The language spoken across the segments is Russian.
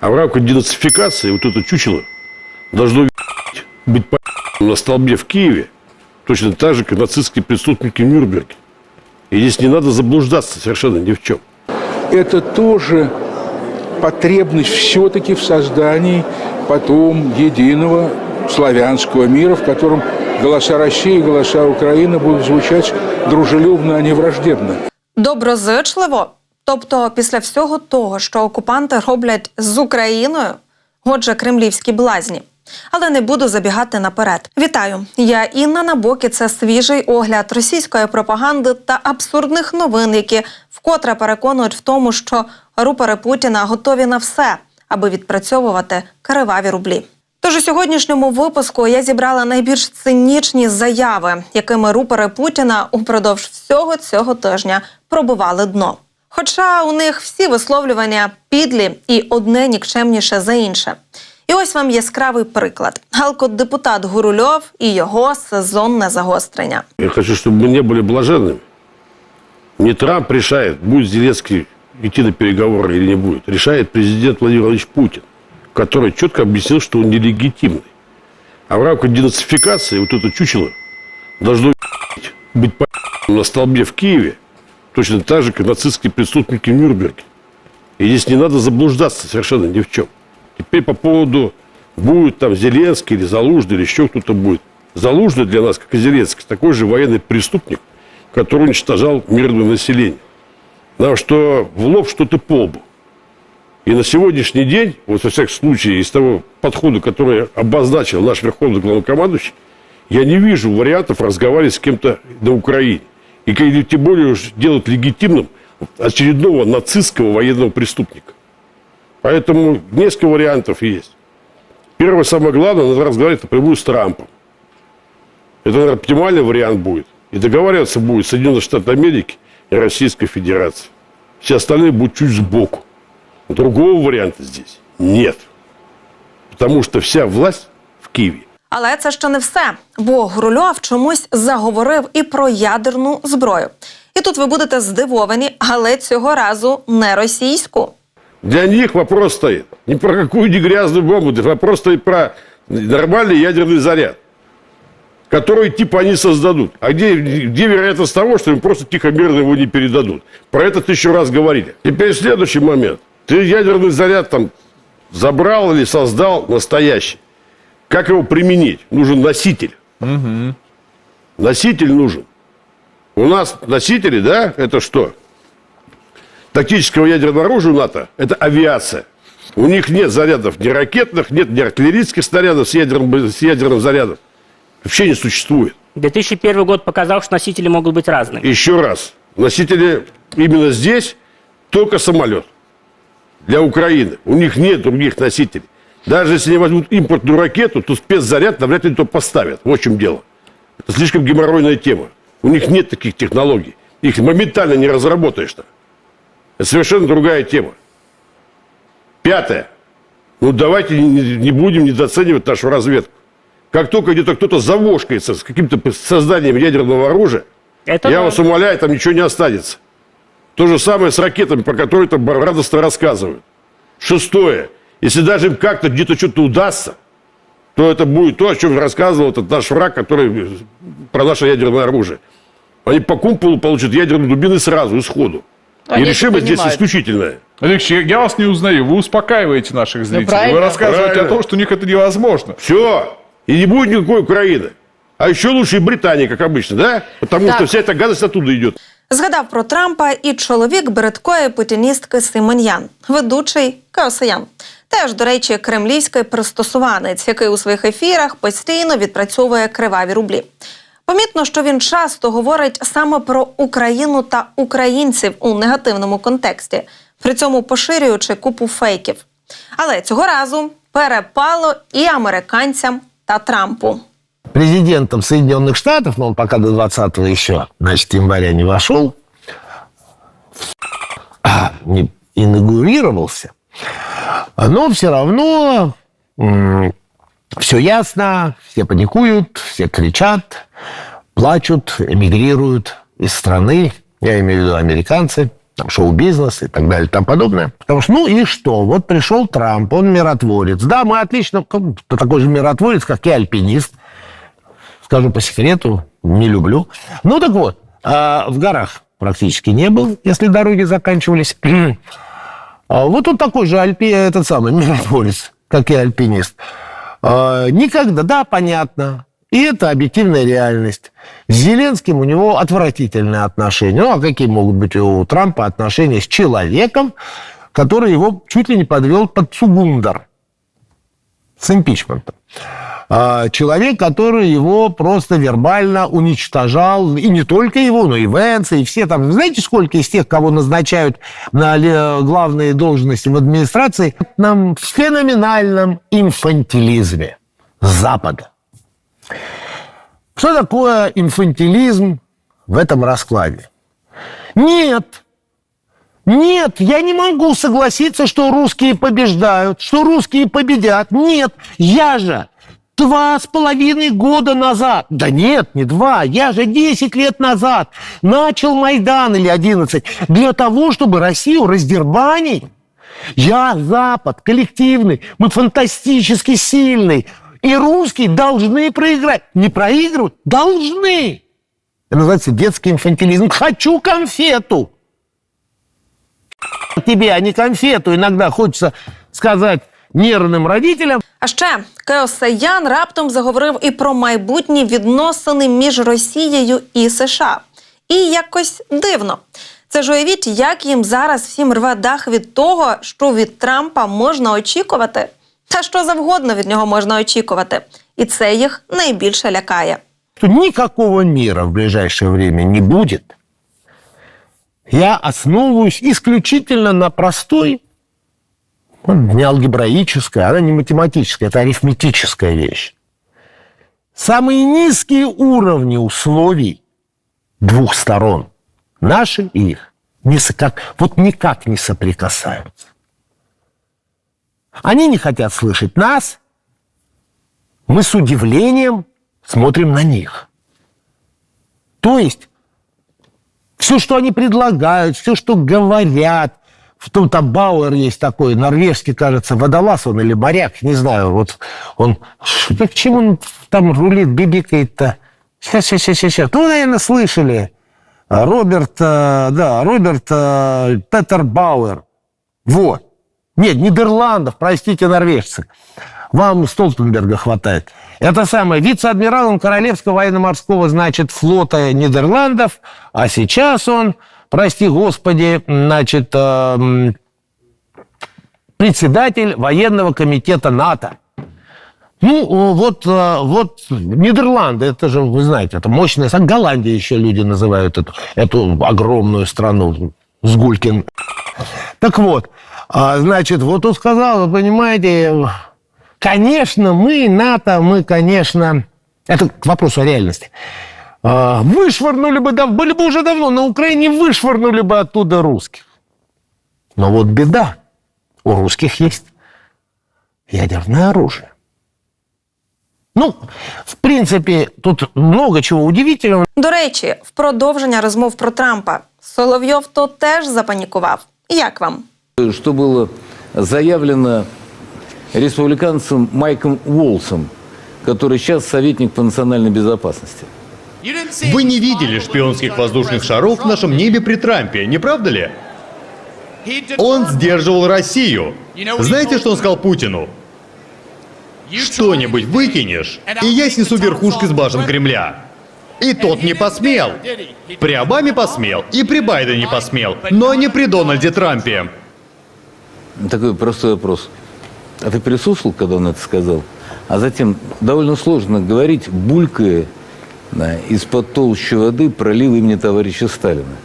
А в рамках денацификации вот это чучело должно быть по- на столбе в Киеве точно так же, как нацистские преступники в Нюрнберге. И здесь не надо заблуждаться совершенно ни в чем. это тоже потребность все-таки в создании потом единого славянского мира, в котором голоса России и голоса Украины будут звучать дружелюбно, а не враждебно. Доброзичливо. Тобто, після всього того, що окупанти роблять з Україною, отже, кремлівські блазні. Але не буду забігати наперед. Вітаю! Я Інна Набокі. Це свіжий огляд російської пропаганди та абсурдних новин, які вкотре переконують в тому, що рупори Путіна готові на все, аби відпрацьовувати криваві рублі. Тож у сьогоднішньому випуску я зібрала найбільш цинічні заяви, якими рупори Путіна упродовж всього цього тижня пробували дно. Хоча у них всі висловлювання підлі і одне нікчемніше за інше. І ось вам яскравий приклад: галкот-депутат Гурульов і його сезонне загострення. Я хочу, чтобы мы не были блаженными. Не Трамп решает, будет Зеленский идти на переговоры или не будет. Решает президент Владимир Владимирович Путин, который четко объяснил, что он нелегитимный. А в рамках денацификации вот это чучело должно быть по- на столбе в Киеве точно так же, как нацистские преступники в Нюрнберге. И здесь не надо заблуждаться совершенно ни в чем. Теперь по поводу, будет там Зеленский или Залужный, или еще кто-то будет. Залужный для нас, как и Зеленский, такой же военный преступник, который уничтожал мирное население. Нам что в лоб, что-то по лбу. И на сегодняшний день, вот во всяком случае, из того подхода, который обозначил наш верховный главнокомандующий, я не вижу вариантов разговаривать с кем-то на Украине. И тем более уж делать легитимным очередного нацистского военного преступника. Поэтому несколько вариантов есть. Первое, самое главное, надо разговаривать напрямую с Трампом. Это, наверное, оптимальный вариант будет. И договариваться будет Соединенные Штаты Америки и Российская Федерация. Все остальные будут чуть сбоку. Другого варианта здесь нет. Потому что вся власть в Киеве. Але це ще не все, бо Гурульов чомусь заговорив і про ядерну зброю. І тут ви будете здивовані, але цього разу не російську. Для них вопрос стоит не про какую не грязную бомбу, да вопрос стоит про нормальный ядерный заряд, который типа они создадут. А где, где вероятность того, что им просто тихо мирно его не передадут? Про это тысячу раз говорили. Теперь следующий момент. Ты ядерный заряд там забрал или создал настоящий. Как его применить? Нужен носитель. Носитель нужен. У нас носители, да, это что? тактического ядерного оружия у НАТО – это авиация. У них нет зарядов ни ракетных, нет ни артиллерийских снарядов с ядерным, с ядерным зарядом. Вообще не существует. 2001 год показал, что носители могут быть разные. Еще раз, носители именно здесь только самолет для Украины. У них нет других носителей. Даже если они возьмут импортную ракету, то спецзаряд навряд ли то поставят. Вот в чем дело. Это слишком геморройная тема. У них нет таких технологий. Их моментально не разработаешь-то. Это совершенно другая тема. Пятое. Ну, давайте не, не будем недооценивать нашу разведку. Как только где-то кто-то завошкается с каким-то созданием ядерного оружия, Это я да. вас умоляю, там ничего не останется. То же самое с ракетами, про которые там радостно рассказывают. Шестое. Если даже им как-то где-то что-то удастся, то это будет то, о чем рассказывал этот наш враг, который про наше ядерное оружие. Они по кумполу получат ядерные дубины сразу, исходу. Они И это решимость здесь понимают. исключительная. Алексей, я- я вас не узнаю. Вы успокаиваете наших зрителей. правильно. Вы рассказываете Правильно. о том, что у них это невозможно. Все. И не будет никакой Украины. А еще лучше и Британии, как обычно, да? Потому Так. что вся эта гадость оттуда идет. Згадав про Трампа і чоловік бридкої путіністки Симоньян, ведучий Каосаян. Теж, до речі, кремлівський пристосуванець, який у своїх ефірах постійно відпрацьовує криваві рублі. Помітно, що він часто говорить саме про Україну та українців у негативному контексті, при цьому поширюючи купу фейків. Але цього разу перепало і американцям та Трампу. президентом Соединенных Штатов, но он пока до 20 еще, значит, января не вошел, не инаугурировался, но все равно все ясно, все паникуют, все кричат, плачут, эмигрируют из страны, я имею в виду американцы, там, шоу-бизнес и так далее тому подобное. Потому что, ну и что? Вот пришел Трамп, он миротворец. Да, мы отлично, как- такой же миротворец, как и альпинист. Скажу по секрету, не люблю. Ну так вот, а, в горах практически не был, если дороги заканчивались. А Вот он такой же альпи, этот самый миротворец, как и альпинист. А, Никогда, да, понятно. И это объективная реальность. С Зеленским у него отвратительные отношения. Ну, а какие могут быть у Трампа отношения с человеком, который его чуть ли не подвел под Цугундер с импичментом? А, Человек, который его просто вербально уничтожал, и не только его, но и Венса, и все там. Знаете, сколько из тех, кого назначают на главные должности в администрации, нам в феноменальном инфантилизме Запада. Что такое инфантилизм в этом раскладе? Нет, нет, я не могу согласиться, что русские побеждают, что русские победят. Нет, я же два с половиной года назад, да нет, не два, я же 10 лет назад начал Майдан или 11 для того, чтобы Россию раздербанить. Я Запад, коллективный, мы фантастически сильный. И русские должны проиграть. Не проигрывать, должны. Это называется детский инфантилизм. Хочу конфету тебе, а не конфету. Иногда хочется сказать нервным родителям. А ще Кеосаян раптом заговорив і про майбутні відносини між Росією і США. І якось дивно. Це ж уявіть, як їм зараз всім рве дах від того, що від Трампа можна очікувати, та що завгодно від нього можна очікувати. І це їх найбільше лякає. никакого мира в ближайшее время не будет. Я основываюсь исключительно на простой, ну, не алгебраической, она не математическая, это арифметическая вещь. Самые низкие уровни условий двух сторон, наши и их, не как, вот никак не соприкасаются. Они не хотят слышать нас, мы с удивлением смотрим на них. То есть все, что они предлагают, все, что говорят, в том там Бауэр есть такой, норвежский, кажется, водолаз он или моряк, не знаю, вот он, к чему он там рулит, бибикает-то? Сейчас, сейчас, сейчас, сейчас. Ну, наверное, слышали. А, Роберт, э, да, Роберт э, Петер Бауэр. Вот. Нет, Нидерландов, простите, норвежцы. Вам Столтенберга хватает. Это самое, вице-адмиралом Королевского военно-морского, значит, флота Нидерландов, а сейчас он, прости господи, значит, эм, председатель военного комитета НАТО. Ну, вот, э, вот Нидерланды, это же, вы знаете, это мощная страна. Голландия еще люди называют эту, эту огромную страну. Сгулькин. Так вот, а, значит, вот он сказал, вы понимаете, конечно, мы, НАТО, мы, конечно, это к вопросу о реальности, А, вышвырнули бы, были бы уже давно на Украине, вышвырнули бы оттуда русских. Но вот беда, у русских есть ядерное оружие. Ну, в принципе, тут много чего удивительного. До речі, в продовження розмов про Трампа Соловйов то теж запанікував. Як вам? что было заявлено республиканцем Майком Уолсом, который сейчас советник по национальной безопасности. Вы не видели шпионских воздушных шаров в нашем небе при Трампе, не правда ли? Он сдерживал Россию. Знаете, что он сказал Путину? Что-нибудь выкинешь, и я снесу верхушки с башен Кремля. И тот не посмел. При Обаме посмел, и при Байдене посмел, но не при Дональде Трампе. Такой простой вопрос. А ты присутствовал, когда он это сказал? А затем довольно сложно говорить, булькая да, из-под толщи воды пролил имени товарища Сталина.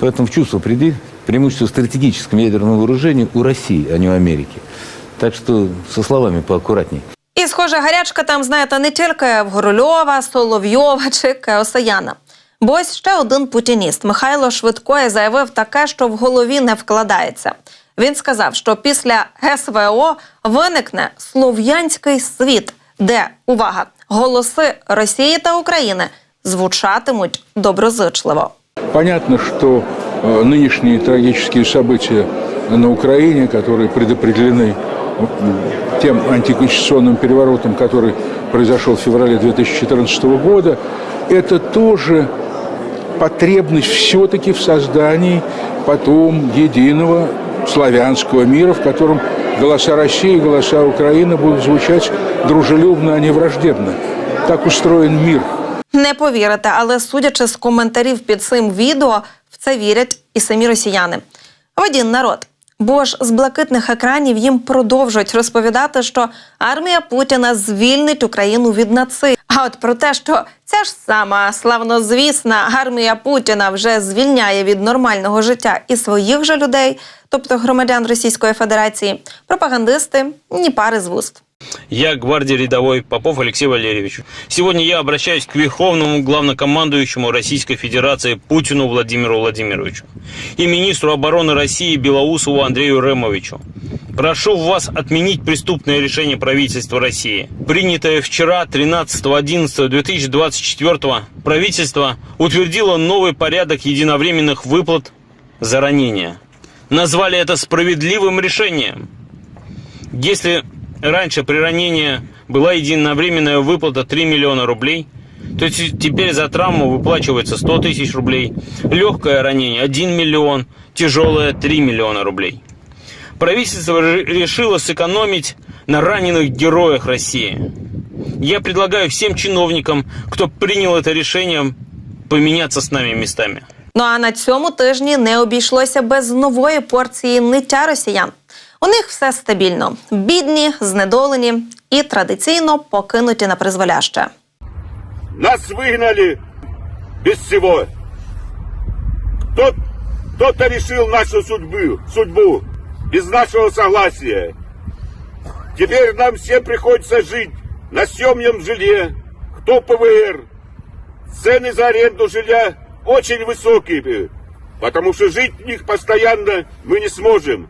Поэтому в чувство приди, преимущество стратегическом ядерном вооружении у России, а не у Америки. Так что со словами поаккуратней. І, схоже, гарячка там, знаєте, не тільки в Горольова, Соловйова чи Кеосаяна. Бо ось ще один путініст Михайло Швидкоє заявив таке, що в голові не вкладається. Він сказав, що після СВО виникне слов'янський світ, де увага, голоси Росії та України звучатимуть доброзичливо. Понятно, что э, нынешние трагические события на Украине, которые предопределены м, тем антиконституционным переворотом, который произошел в феврале 2014 года, это тоже потребность все-таки в создании потом единого славянского мира, в котором голоса России и голоса Украины будут звучать дружелюбно, а не враждебно. Так устроен мир. Не повірите, але судячи з коментарів під цим відео, в це вірять і самі росіяни. В один народ. Бо ж з блакитних екранів їм продовжують розповідати, що армія Путіна звільнить Україну від наци. А от про те, що ця ж сама славнозвісна армія Путіна вже звільняє від нормального життя і своїх же людей, тобто громадян Російської Федерації, пропагандисти ні пари з вуст. Я гвардии рядовой Попов Алексей Валерьевич. Сегодня я обращаюсь к Верховному главнокомандующему Российской Федерации Путину Владимиру Владимировичу и министру обороны России Белоусову Андрею Ремовичу. Прошу вас отменить преступное решение правительства России. Принятое вчера, 13.11.2024, правительство утвердило новый порядок единовременных выплат за ранения. Назвали это справедливым решением. Если раньше при ранении была единовременная выплата 3 миллиона рублей, то те- теперь за травму выплачивается 100 тысяч рублей, легкое ранение 1 миллион, тяжелое 3 миллиона рублей. Правительство ре- решило сэкономить на раненых героях России. Я предлагаю всем чиновникам, кто принял это решение, поменяться с нами местами. Ну а на цьому тижні не обійшлося без нової порції ниття росіян. У них все стабільно: бідні, знедолені і традиційно покинуті на призволяще. Нас выгнали без всего. Кто, кто-то решил нашу судьбу, судьбу без нашего согласия. Теперь нам всем приходится жить на съемном жилье, кто ПВР. Цены за аренду жилья очень высокие, потому что жить в них постоянно мы не сможем.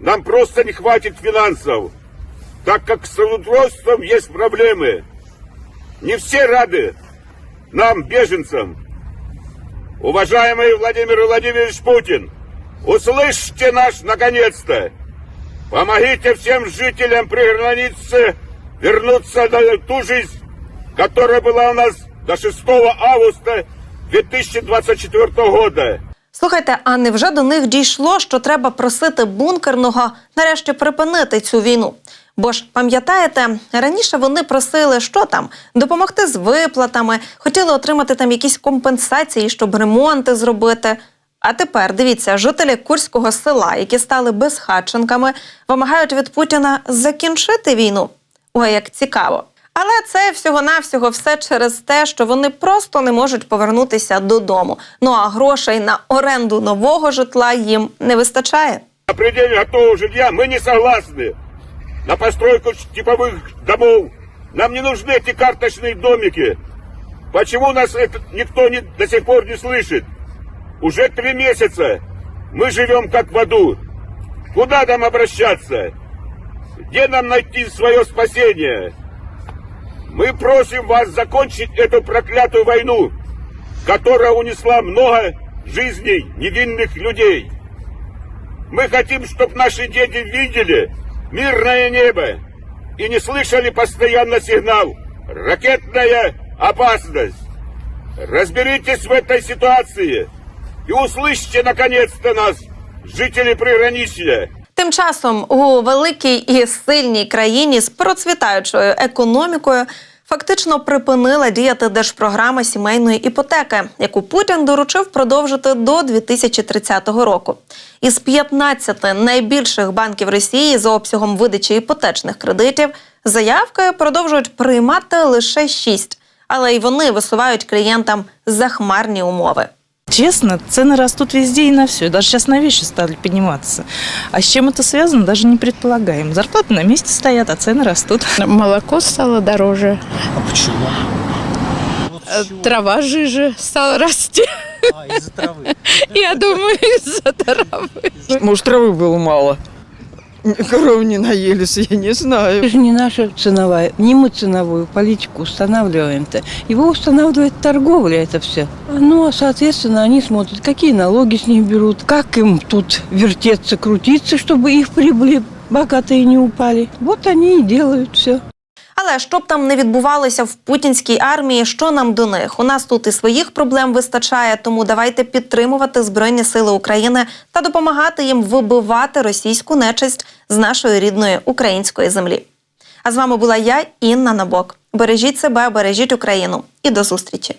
Нам просто не хватит финансов, так как с трудоустройством есть проблемы. Не все рады нам, беженцам. Уважаемый Владимир Владимирович Путин, услышьте нас наконец-то. Помогите всем жителям приграницы вернуться на ту жизнь, которая была у нас до 6 августа 2024 года. Слухайте, а невже до них дійшло, що треба просити бункерного нарешті припинити цю війну? Бо ж пам'ятаєте, раніше вони просили, що там допомогти з виплатами, хотіли отримати там якісь компенсації, щоб ремонти зробити. А тепер дивіться, жителі курського села, які стали безхатченками, вимагають від Путіна закінчити війну. Ой, як цікаво. Але це всього-навсього все через те, що вони просто не можуть повернутися додому. Ну а грошей на оренду нового житла їм не вистачає. На пределе готового жилья мы не согласны. На постройку типовых домов. Нам не нужны эти карточные домики. Почему нас это никто не, до сих пор не слышит? Уже три месяца мы живем как в аду. Куда нам обращаться? Где нам найти свое спасение? Мы просим вас закончить эту проклятую войну, которая унесла много жизней невинных людей. Мы хотим, чтобы наши дети видели мирное небо и не слышали постоянно сигнал «Ракетная опасность». Разберитесь в этой ситуации и услышьте наконец-то нас, жители приграничья. Тим часом у великій і сильній країні з процвітаючою економікою фактично припинила діяти держпрограма сімейної іпотеки, яку Путін доручив продовжити до 2030 року. Із 15 найбільших банків Росії за обсягом видачі іпотечних кредитів заявки продовжують приймати лише 6, але й вони висувають клієнтам захмарні умови. Честно, цены растут везде и на все. Даже сейчас на вещи стали подниматься. А с чем это связано, даже не предполагаем. Зарплаты на месте стоят, а цены растут. Молоко стало дороже. А почему? Трава жиже стала расти. А, из-за травы. Я думаю, из-за травы. Может, травы было мало. Коров не наелись, я не знаю. Это же не наша ценовая, не мы ценовую политику устанавливаем-то. Его устанавливает торговля это все. Ну, а соответственно, они смотрят, какие налоги с них берут, как им тут вертеться, крутиться, чтобы их прибыли богатые не упали. Вот они и делают все. Але що б там не відбувалося в путінській армії, що нам до них? У нас тут і своїх проблем вистачає, тому давайте підтримувати Збройні Сили України та допомагати їм вибивати російську нечисть з нашої рідної української землі. А з вами була я, Інна Набок. Бережіть себе, бережіть Україну і до зустрічі.